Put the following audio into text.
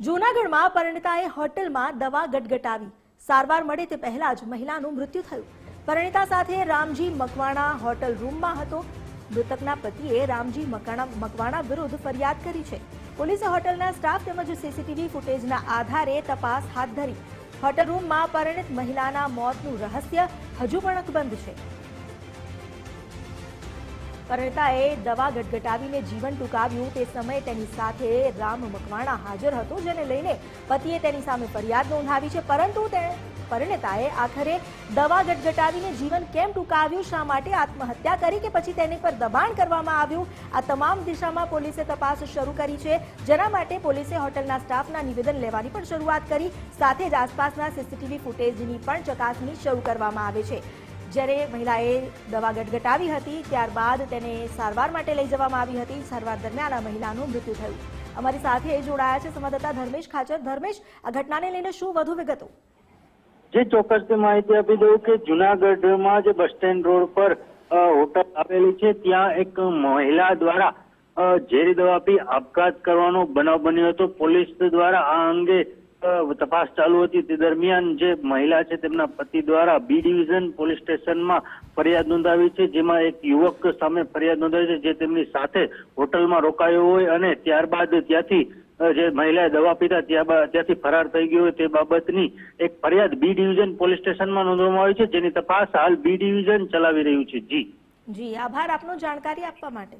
જૂનાગઢમાં પરિણીતાએ હોટલમાં દવા ગટગટાવી. સારવાર મળે તે પહેલા જ મહિલાનું મૃત્યુ થયું. પરિણીતા સાથે રામજી મકવાણા હોટલ રૂમમાં હતો. મૃતકના પતિએ રામજી મકવાણા મકવાણા વિરુદ્ધ ફરિયાદ કરી છે. પોલીસે હોટલના સ્ટાફ તેમજ સીસીટીવી ફૂટેજના આધારે તપાસ હાથ ધરી. હોટલ રૂમમાં પરિણીત મહિલાના મોતનું રહસ્ય હજુ પણ અકબંધ છે. પરિણીતાએ દવા ગટગટાવીને જીવન ટૂંકાવ્યું. તે સમયે તેની સાથે રામ મકવાણા હાજર હતો, જેને લઈને પતિએ તેની સામે ફરિયાદ નોંધાવી છે. પરંતુ તે પરિણીતાએ આખરે દવા ગટગટાવીને જીવન કેમ ટૂંકાવ્યું? શા માટે આત્મહત્યા કરી કે પછી તેની પર દબાણ કરવામાં આવ્યું? આ તમામ દિશામાં પોલીસે તપાસ શરૂ કરી છે. જેના માટે પોલીસે હોટલના સ્ટાફના નિવેદન લેવાની પણ શરૂઆત કરી. સાથે જ આસપાસના સીસીટીવી ફૂટેજની પણ ચકાસણી શરૂ કરવામાં આવે છે. જ્યારે મહિલાએ દવા ગટગટાવી હતી, ત્યારબાદ તેને સારવાર માટે લઈ જવામાં આવી હતી. સારવાર દરમિયાન આ મહિલાનું મૃત્યુ થયું. અમારી સાથે જોડાયા છે સંવાદદાતા ધર્મેશ ખાચર. ધર્મેશ, આ ઘટનાને લઈને શું વધુ વિગતો? જે ચોક્કસથી માહિતી આપી દઉં કે જુનાગઢમાં જે બસ સ્ટેન્ડ રોડ પર હોટલ આવેલી છે, ત્યાં એક મહિલા દ્વારા ઝેરી દવા પી આપઘાત કરવાનો બનાવ બન્યો હતો. પોલીસ દ્વારા આ અંગે તપાસ ચાલુ હતી. તે દરમિયાન જે મહિલા છે તેમના પતિ દ્વારા બી ડિવિઝન પોલીસ સ્ટેશનમાં ફરિયાદ નોંધાવી છે. જેમાં એક યુવક સામે ફરિયાદ નોંધાવી છે, જે તેમની સાથે હોટલમાં રોકાયો હોય અને ત્યારબાદ ત્યાંથી જે મહિલાએ દવા પીતા ત્યાંથી ફરાર થઈ ગયો તે બાબતની એક ફરિયાદ બી ડિવિઝન પોલીસ સ્ટેશનમાં નોંધવામાં આવી છે. જેની તપાસ હાલ બી ડિવિઝન ચલાવી રહ્યું છે. જી. જી, આભાર આપનો જાણકારી આપવા માટે.